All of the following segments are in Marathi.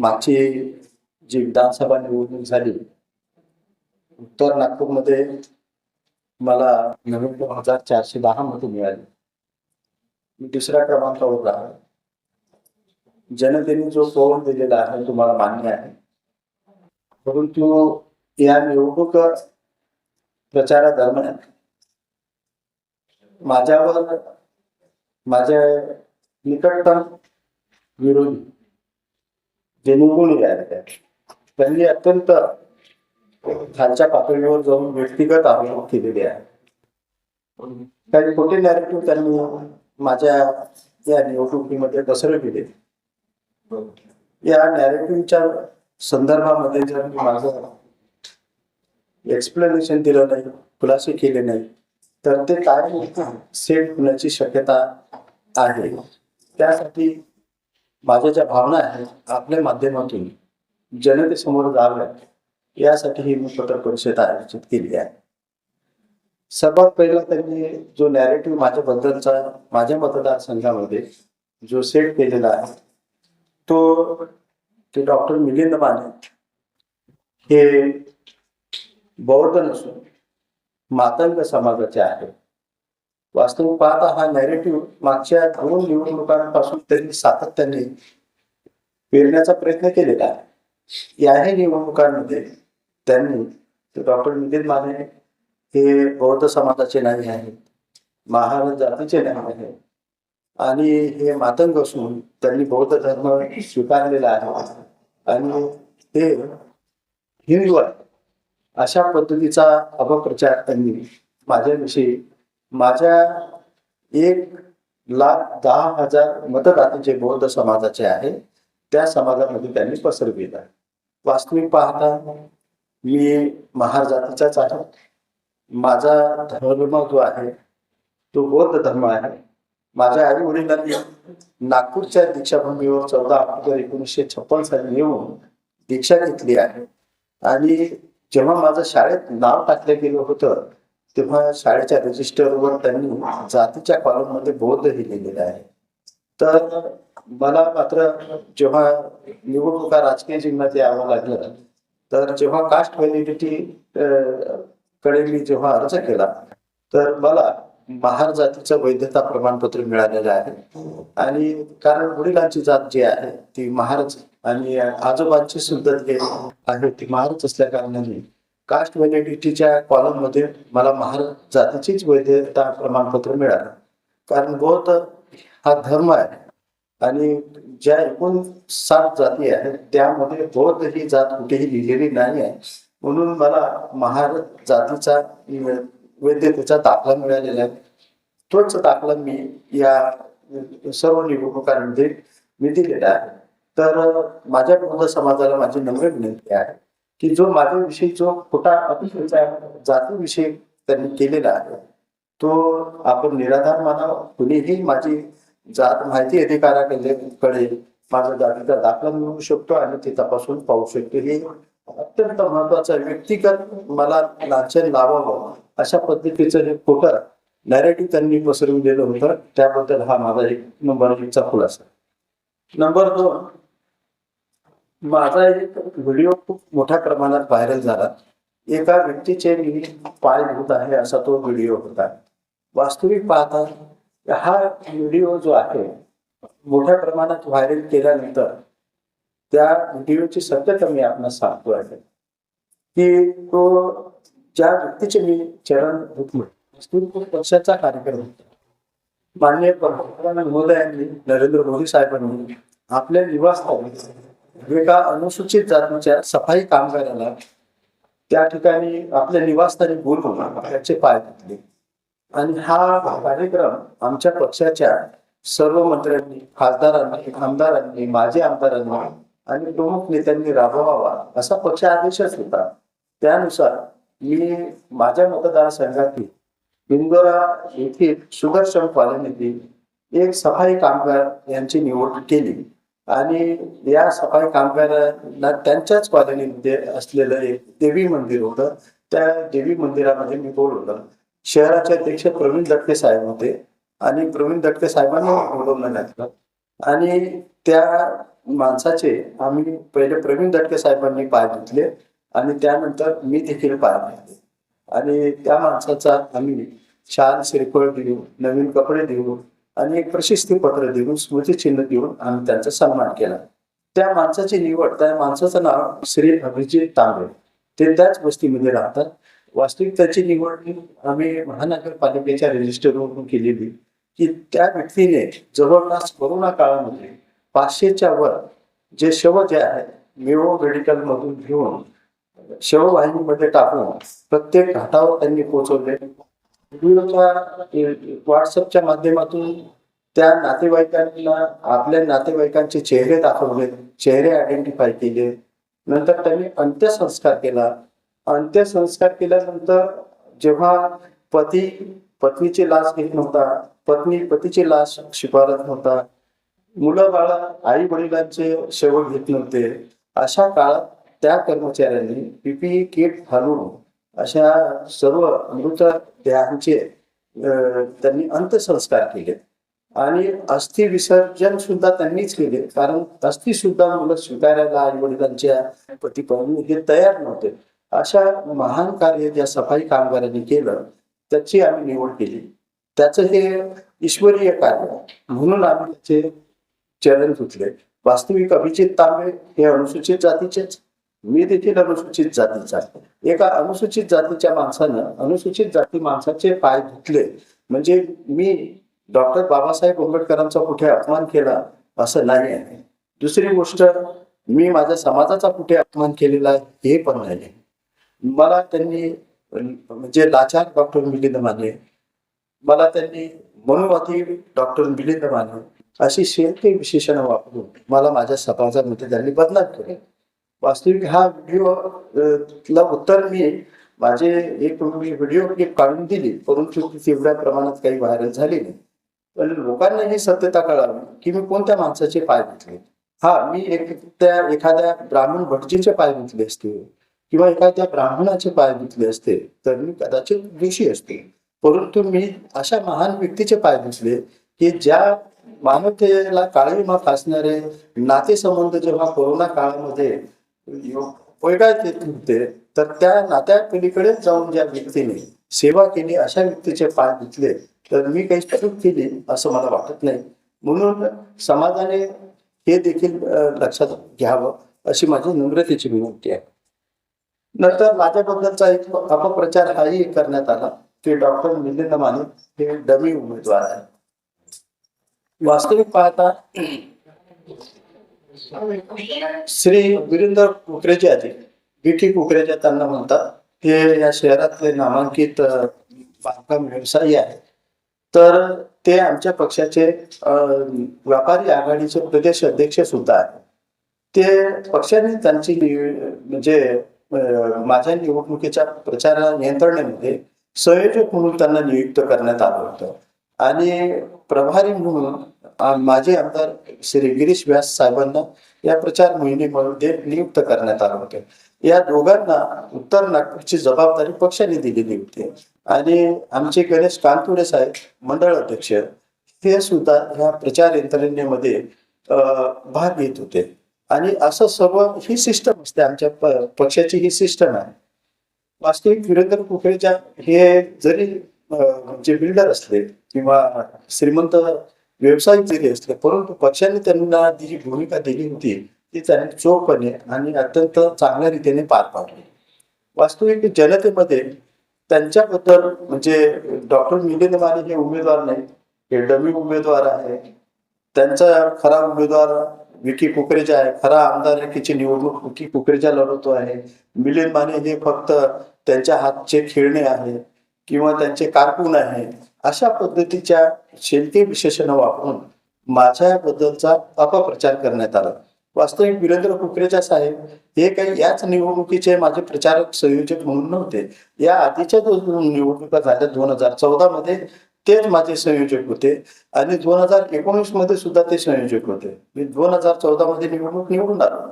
मागची जी विधानसभा निवडणूक झाली उत्तर नागपूरमध्ये मला नवीन दोन हजार चारशे दहा मतं मिळाली. मी दुसऱ्या क्रमांकावर राहिलो जनतेने जो कौल दिलेला आहे तुम्हाला मान्य आहे. परंतु या निवडणूक प्रचारादरम्यान माझ्यावर माझ्या निकटतम विरोधी जे निवडून आहेत त्यांनी अत्यंत खालच्या पातळीवर जाऊन व्यक्तिगत आरोप केलेले आहे काही खोटे नॅरेटिव्ह त्यांनी माझ्या या निवडणुकीमध्ये केले या नॅरेटिव्हच्या संदर्भामध्ये जर मी माझं एक्सप्लेनेशन दिलं नाही खुलासे केले नाही तर ते काय सेट होण्याची शक्यता आहे. त्यासाठी माझ्या ज्या भावना आहेत आपल्या माध्यमातून जनतेसमोर जाव्या यासाठी ही मी पत्र परिषद आयोजित केली आहे. सर्वात पहिला त्यांनी जो नॅरेटिव्ह माझ्याबद्दलचा माझ्या मतदारसंघामध्ये जो सेट केलेला आहे तो ते डॉक्टर मिलिंद माने. हे बौद्ध नसून मातंग समाजाचे आहे वास्तविक पाहता हा नॅरेटिव्ह मागच्या दोन निवडणुकांपासून त्यांनी सातत्याने पेरण्याचा प्रयत्न केलेला आहे. याही निवडणुकांमध्ये त्यांनी डॉक्टर नितीन माने हे बौद्ध समाजाचे नाही आहेत महाराज जातीचे नाही आहेत आणि हे मातंग असून त्यांनी बौद्ध धर्म स्वीकारलेला आहे. आणि ते हिंदू आहे अशा पद्धतीचा अपप्रचार त्यांनी माझ्याविषयी माझ्या एक लाख दहा हजार मतदाते जे बौद्ध समाजाचे आहे. त्या समाजामध्ये त्यांनी पसरविला वास्तविक पाहता मी महार जातीचाच आहे. माझा धर्म जो आहे तो बौद्ध धर्म आहे. माझ्या आई वडिलांनी नागपूरच्या दीक्षाभूमीवर चौदा ऑक्टोबर एकोणीसशे छप्पन साली येऊन दीक्षा घेतली आहे. आणि जेव्हा माझं शाळेत नाव टाकलं गेलं होतं तेव्हा शाळेच्या रजिस्टरवर त्यांनी जातीच्या कॉलममध्ये बौद्ध हे लिहिलेलं आहे. तर मला मात्र जेव्हा निवडणुका राजकीय जीवनात यावं लागलं तर जेव्हा कास्ट व्हॅलिडिटी कडे मी जेव्हा अर्ज केला तर मला महार जातीचं वैधता प्रमाणपत्र मिळालेलं आहे. आणि कारण वडिलांची जात जी आहे ती महारच आणि आजोबांची सुद्धा जी आहे ती महारच असल्या कारणाने कास्ट व्हॅलिडिटीच्या कॉलममध्ये मला महार जातीचीच वैधता प्रमाणपत्र मिळालं. कारण बौद्ध हा धर्म आहे आणि ज्या एकूण सात जाती आहेत त्यामध्ये बौद्ध ही जात कुठेही लिहिलेली नाही आहे. म्हणून मला महार जातीचा वैद्यतेचा दाखला मिळालेला आहे. तोच दाखला मी या सर्व निवडणुकांमध्ये मी दिलेला आहे. तर माझ्या बौद्ध समाजाला माझी नम्र विनंती आहे. की जो माझ्याविषयी जो खोटा अतिशयचा जातीविषयी त्यांनी केलेला आहे तो आपण निराधार मानावा. कुणीही माझी जात माहिती अधिकाराकडे कडे माझा जातीचा दाखला मिळवू शकतो आणि ते तपासून पाहू शकतो. हे अत्यंत महत्वाचं व्यक्तिगत मला लांछन लावावं अशा पद्धतीचं हे खोटं नॅरेटिव्ह त्यांनी पसरवलेलं होतं. त्याबद्दल हा माझा एक नंबर एकचा खुलासा नंबर दोन माझा एक व्हिडिओ खूप मोठ्या प्रमाणात व्हायरल झाला. एका व्यक्तीचे मी पाय धुत आहे असा तो व्हिडिओ होता. वास्तविक पाहता हा व्हिडिओ जो आहे मोठ्या प्रमाणात व्हायरल केल्यानंतर त्या व्हिडिओची सत्यता मी आपणास सांगतो आहे. की तो ज्या व्यक्तीचे मी चरण धुतलो वास्तविक तो पक्षाचा कार्यक्रम होता. माननीय पंतप्रधान महोदयांनी नरेंद्र मोदी साहेबांनी आपल्या निवासस्थानी एका अनुसूचित जातीच्या सफाई कामगाराला त्या ठिकाणी आपल्या निवासस्थानी बोलवून त्याचे पाय घातले आणि हा कार्यक्रम आमच्या पक्षाच्या सर्व मंत्र्यांनी खासदारांनी आमदारांनी माजी आमदारांनी आणि प्रमुख नेत्यांनी राबवावा असा पक्ष आदेशच होता. त्यानुसार मी माझ्या मतदारसंघातील इंदोरा येथील सुदर्शन कॉलनीतील एक सफाई कामगार यांची निवड केली. आणि या सफाई कामगारांना त्यांच्याच कॉलनीमध्ये असलेलं एक देवी मंदिर होतं. त्या देवी मंदिरामध्ये मी बोलवलं शहराचे अध्यक्ष प्रवीण दटके साहेब होते आणि प्रवीण दटके साहेबांना बोलवलं घातलं आणि त्या माणसाचे आम्ही पहिले प्रवीण दटके साहेबांनी पाय घेतले आणि त्यानंतर मी देखील पाय घेतले आणि त्या माणसाचा आम्ही छान श्रीफळ देऊ नवीन कपडे देऊ आणि एक प्रशस्ती पत्र देऊन स्मृतिचिन्ह देऊन आम्ही त्यांचा सन्मान केला. त्या माणसाची निवड त्या माणसाचं नाव श्री अभिजित तांबे. ते त्याच वस्तीमध्ये राहतात. वास्तविक त्याची निवड आम्ही महानगरपालिकेच्या रजिस्टरवरून केलेली. की त्या व्यक्तीने जवळपास कोरोना काळामध्ये पाचशेच्या वर जे शव जे आहेत मेवो मेडिकल मधून घेऊन शववाहिनीमध्ये टाकून प्रत्येक घाटावर त्यांनी पोहोचवले व्हॉट्सअपच्या माध्यमातून त्या नातेवाईकांना आपल्या नातेवाईकांचे चेहरे दाखवले चेहरे आयडेंटिफाय केले. नंतर त्यांनी अंत्यसंस्कार केला. अंत्यसंस्कार केल्यानंतर जेव्हा पती पत्नीची लाश घेत नव्हता पत्नी पतीची लाश शिफारत नव्हता मुलं बाळ आई वडिलांचे शेवट घेत नव्हते. अशा काळात त्या कर्मचाऱ्यांनी पीपीई किट घालून अशा सर्व मृत देहांचे त्यांनी अंत्यसंस्कार केले. आणि अस्थि विसर्जन सुद्धा त्यांनीच केले. कारण अस्थि सुद्धा मुलं स्वीकारायला आई वडिलांच्या पती हे तयार नव्हते. अशा महान कार्य ज्या सफाई कामगारांनी केलं त्याची आम्ही निवड केली. त्याचं हे ईश्वरीय कार्य. म्हणून आम्ही त्याचे चरण धुतले वास्तविक अभिजित तांबे हे अनुसूचित जातीचेच मी देखील अनुसूचित जातीचा आहे. एका अनुसूचित जातीच्या माणसानं अनुसूचित जाती माणसाचे पाय धुतले. म्हणजे मी डॉक्टर बाबासाहेब आंबेडकरांचा कुठे अपमान केला असं नाही आहे. दुसरी गोष्ट मी माझ्या समाजाचा कुठे अपमान केलेला आहे हे पण नाही मला त्यांनी म्हणजे लाचार डॉक्टर मिलिंद माने मला त्यांनी मनोवादी डॉक्टर मिलिंद माने अशी शेती विशेषणं वापरून मला माझ्या समाजामध्ये त्यांनी बदनाम केले. वास्तविक हा व्हिडिओ ला उत्तर मी माझे एक मी व्हिडिओ क्लिप काढून दिली. परंतु तेवढ्या प्रमाणात काही व्हायरल झाली नाही. पण लोकांना ही सत्यता कळावी की मी कोणत्या माणसाचे पाय घेतले? हा मी एक त्या एखाद्या ब्राह्मण भटजीचे पाय घेतले असते किंवा एखाद्या ब्राह्मणाचे पाय घेतले असते तर मी कदाचित दोषी असते. परंतु मी अशा महान व्यक्तीचे पाय घेतले की ज्या मानवतेला काळीमा फासणारे नातेसंबंध जेव्हा कोरोना काळामध्ये उपयोगात येत तर त्या नात्या पिढीकडे जाऊन ज्या व्यक्तीने सेवा केली अशा व्यक्तीचे पाय घेतले तर मी काही चूक केली असं मला वाटत नाही. म्हणून समाजाने हे देखील लक्षात घ्यावं अशी माझी नम्रतेची विनंती आहे. नंतर माझ्याबद्दलचा एक अपप्रचार हाही करण्यात आला. की डॉक्टर मिलिंद माने हे डमी उमेदवार आहे वास्तविक पाहता श्री वीरेंद्र कुकरेचे आधी विठी कुकरेचे त्यांना म्हणतात हे या शहरातले नामांकित बांधकाम व्यवसायी आहेत. तर ते आमच्या पक्षाचे व्यापारी आघाडीचे प्रदेश अध्यक्ष सुद्धा आहेत. ते पक्षाने त्यांची म्हणजे माझ्या निवडणुकीच्या प्रचार यंत्रणेमध्ये संयोजक म्हणून त्यांना नियुक्त करण्यात आलं होतं. आणि प्रभारी म्हणून माझे आमदार श्री गिरीश व्यास साहेबांना या प्रचार मोहिमेमध्ये नियुक्त करण्यात आलं होतं. या दोघांना उत्तर नागपूरची जबाबदारी पक्षाने दिलेली होती. आणि आमचे गणेश कानतुडे साहेब मंडळ अध्यक्ष हे सुद्धा ह्या प्रचार यंत्रणेमध्ये भाग घेत होते. आणि असं सर्व ही सिस्टम असते आमच्या पक्षाची ही सिस्टम आहे. वास्तविक वीरेंद्र कुकरेच्या हे जरी म्हणजे बिल्डर असले किंवा श्रीमंत व्यावसायिक जरी असले परंतु पक्षाने त्यांना जी भूमिका दिली होती ती त्यांनी चोखपणे आणि अत्यंत चांगल्या रीतीने पार पाडली. वास्तविक जनतेमध्ये त्यांच्याबद्दल म्हणजे डॉक्टर मिलिंद माने हे उमेदवार नाही हे डमी उमेदवार आहे. त्यांचा खरा उमेदवार विकी कुकरेजा आहे. खरा आमदारकीची निवडणूक विकी कुकरेजा लढवतो आहे. मिलिंद माने हे फक्त त्यांच्या हातचे खेळणे आहे किंवा त्यांचे कारकून आहे. अशा पद्धतीच्या शेलके विशेषण वापरून माझ्याबद्दलचा अपप्रचार करण्यात आला. वास्तविक वीरेंद्र कुकरेजा साहेब हे काही याच निवडणुकीचे माझे प्रचारक संयोजक म्हणून नव्हते. या आधीच्या दोन निवडणुका झाल्या दोन हजार चौदा मध्ये तेच माझे संयोजक होते आणि दोन हजार एकोणीसमध्ये सुद्धा ते संयोजक होते. मी दोन हजार चौदा मध्ये निवडणूक निवडून आलो.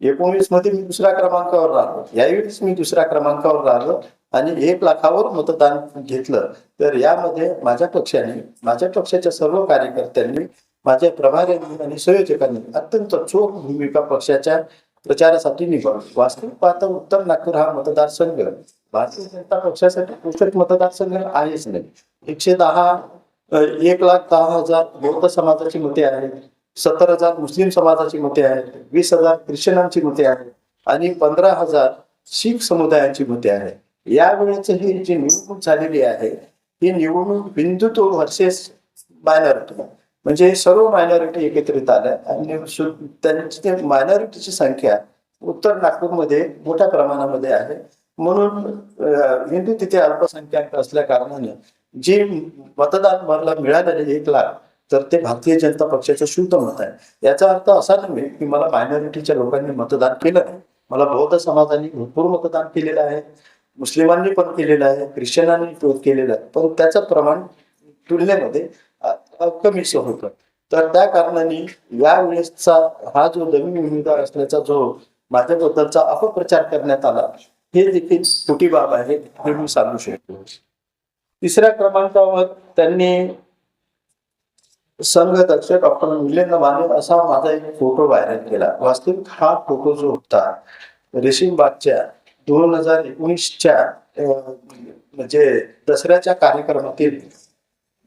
एकोणीसमध्ये मी दुसऱ्या क्रमांकावर राहिलो. यावेळेस मी दुसऱ्या क्रमांकावर राहिलो. आणि एक लाखावर मतदान घेतलं तर यामध्ये माझ्या पक्षाने माझ्या पक्षाच्या सर्व कार्यकर्त्यांनी माझ्या प्रभाऱ्यांनी आणि संयोजकांनी अत्यंत चोख भूमिका पक्षाच्या प्रचारासाठी निभावली. वास्तविक पाहता उत्तर नागपूर हा मतदारसंघ. भारतीय जनता पक्षासाठी पुस्तक मतदारसंघ आहेच नाही. एकशे दहा एक लाख दहा हजार बौद्ध समाजाची मते आहेत सत्तर हजार मुस्लिम समाजाची मते आहेत वीस हजार ख्रिश्चनांची मते आहेत आणि पंधरा हजार शीख समुदायाची मते आहेत. यावेळेच ही जी निवडणूक झालेली आहे ही निवडणूक हिंदुत्व व्हर्सेस मायनॉरिटी म्हणजे सर्व मायनॉरिटी एकत्रित आल्या आणि त्यांची मायनॉरिटीची संख्या उत्तर नागपूरमध्ये मोठ्या प्रमाणामध्ये आहे. म्हणून हिंदू तिथे अल्पसंख्याक असल्या कारणाने जे मतदान मला मिळालेले एक लाख तर ते भारतीय जनता पक्षाचं शुद्ध मत आहे. याचा अर्थ असा नव्हे की मला मायनॉरिटीच्या लोकांनी मतदान केलं नाही. मला बौद्ध समाजाने भरपूर मतदान केलेलं आहे. मुस्लिमांनी पण केलेलं आहे ख्रिश्चनांनी पण केलेलं आहे. पण त्याचं प्रमाण तुलनेमध्ये कमीच होतं. तर त्या कारणाने यावेळेसचा हा जो नवीन उमेदवार असल्याचा जो माझ्याबद्दलचा अपप्रचार करण्यात आला हे देखील छोटी बाब आहे हे मी सांगू शकतो. तिसऱ्या क्रमांकावर त्यांनी संघ अध्यक्ष डॉक्टर मिलिंद माने असा माझा एक फोटो व्हायरल केला. वास्तविक हा फोटो जो होता रेशीमबागच्या दोन हजार एकोणीसच्या म्हणजे दसऱ्याच्या कार्यक्रमातील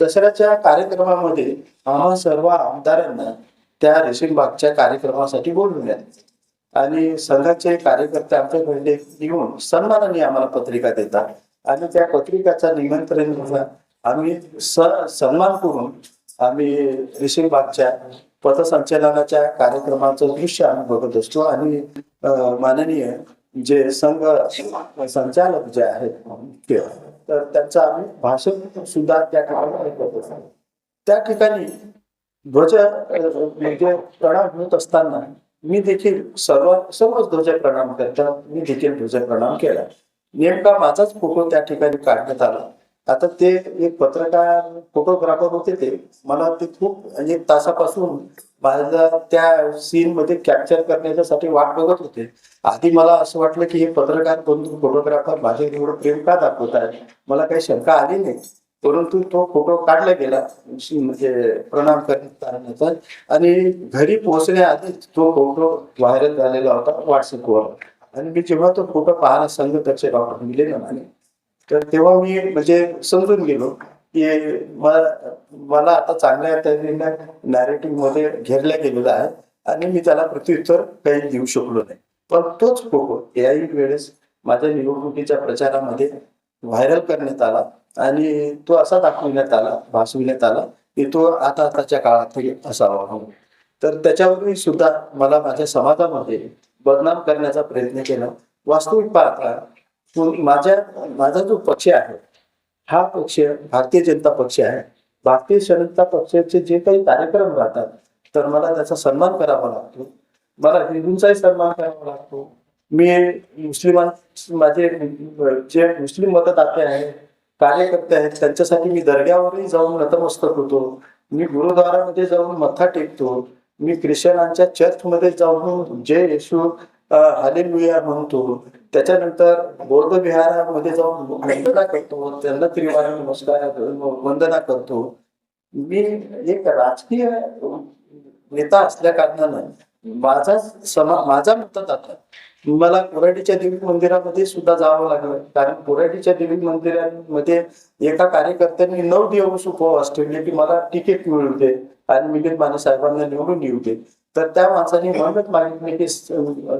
दसऱ्याच्या कार्यक्रमामध्ये आम्हा सर्व आमदारांना त्या रेशीमबागच्या कार्यक्रमासाठी बोलवण्यात आणि संघाचे कार्यकर्ते आमच्याकडे येऊन सन्मानाने आम्हाला पत्रिका देतात. आणि त्या पत्रिकाचा निमंत्रण आम्ही स सन्मान करून आम्ही रेशीमबागच्या पथसंचलनाच्या कार्यक्रमाचं दृश्य आम्ही बघत असतो. आणि माननीय जे संघ संचालक जे आहेत मुख्य तर त्यांचं आम्ही भाषण सुद्धा त्या ठिकाणी ऐकत असतो. त्या ठिकाणी ध्वज म्हणजे प्रणाम होत असताना मी देखील सर्व सर्वच ध्वज प्रणाम करतात मी देखील ध्वज प्रणाम केला. नेमका माझाच फोटो त्या ठिकाणी काढण्यात आला. आता ते एक पत्रकार फोटोग्राफर होते ते. मला ते खूप एक तासापासून माझा त्या सीन मध्ये कॅप्चर करण्याच्यासाठी वाट बघत होते. आधी मला असं वाटलं की हे पत्रकार बंधू फोटोग्राफर माझे एवढं प्रेम का दाखवत आहे? मला काही शंका आली नाही. परंतु तो फोटो काढला गेला. म्हणजे प्रणाम करण्याचा आणि घरी पोहोचण्याआधीच तो फोटो व्हायरल झालेला होता व्हॉट्सअपवर आणि मी जेव्हा तो फोटो पाहायला संघ त्याचे डॉक्टर मिले ना तर तेव्हा मी म्हणजे समजून गेलो की मला आता चांगल्या तऱ्हेने नॅरेटिव्हमध्ये घेरल्या गेलेला आहे आणि मी त्याला प्रत्युत्तर काही देऊ शकलो नाही. पण तोच फोटो याही वेळेस माझ्या निवडणुकीच्या प्रचारामध्ये व्हायरल करण्यात आला आणि तो असा दाखवण्यात आला भासविण्यात आला की तो आता आताच्या काळात असावा तर त्याच्यावरही सुद्धा मला माझ्या समाजामध्ये बदनाम करण्याचा प्रयत्न केला. वास्तविक पाहता माझ्या माझा जो पक्ष आहे हा पक्ष भारतीय जनता पक्ष आहे. भारतीय जनता पक्षाचे जे काही कार्यक्रम राहतात तर मला त्याचा सन्मान करावा लागतो. मला हिंदूंचाही सन्मान करावा लागतो. मी मुस्लिमां माझे जे मुस्लिम मतदाते आहेत कार्यकर्ते आहेत त्यांच्यासाठी मी दर्ग्यावरही जाऊन नतमस्तक होतो. मी गुरुद्वारामध्ये जाऊन मथा टेकतो. मी ख्रिश्चनांच्या चर्चमध्ये जाऊन जे येशू हालेलुया म्हणतो त्याच्यानंतर बौद्ध विहारामध्ये जाऊन वंदना करतो त्यांना त्रिवार नमस्कार वंदना करतो. मी एक राजकीय नेता असल्या कारणानं माझा समा माझा मतदाता मला कोराडीच्या देवी मंदिरामध्ये सुद्धा जावं लागलं. कारण कोराडीच्या देवी मंदिरामध्ये एका कार्यकर्त्यांनी नऊ दिवस उपवास ठेवले की मला तिकीट मिळू दे. आणि मिलिंद माने साहेबांना निवडून येऊ दे. तर त्या माणसाने म्हणत मागितले की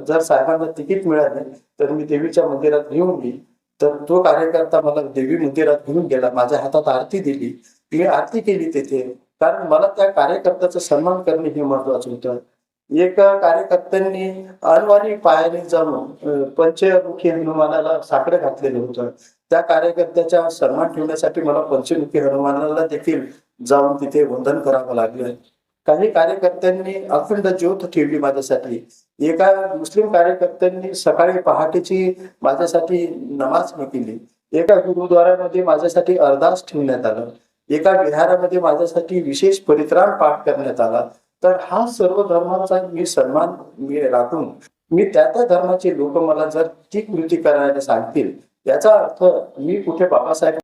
जर साहेबांना तिकीट मिळाले तर मी देवीच्या मंदिरात घेऊन येईल तर तो कार्यकर्ता मला देवी मंदिरात घेऊन गेला माझ्या हातात आरती दिली. मी आरती केली तिथे कारण मला त्या कार्यकर्त्याचा सन्मान करणे हे महत्वाचं होतं. एका कार्यकर्त्यांनी अनवाणी पायाने जाऊन पंचमुखी हनुमानाला साकडं घातलेलं होतं. त्या कार्यकर्त्याचा सन्मान ठेवण्यासाठी मला पंचमुखी हनुमानाला देखील जाऊन तिथे वंदन करावं लागलं. काही कार्यकर्त्यांनी अखंड ज्योत ठेवली माझ्यासाठी. एका मुस्लिम कार्यकर्त्यांनी सकाळी पहाटेची माझ्यासाठी नमाज न केली. एका गुरुद्वारामध्ये माझ्यासाठी अरदास ठेवण्यात आलं. एका विहारामध्ये माझ्यासाठी विशेष परित्राण पाठ करण्यात आला. तर हा सर्व धर्माचा मी सन्मान मी राखून मी त्या त्या धर्माचे लोक मला जर ती कृती करायला सांगतील याचा अर्थ मी कुठे बाबासाहेब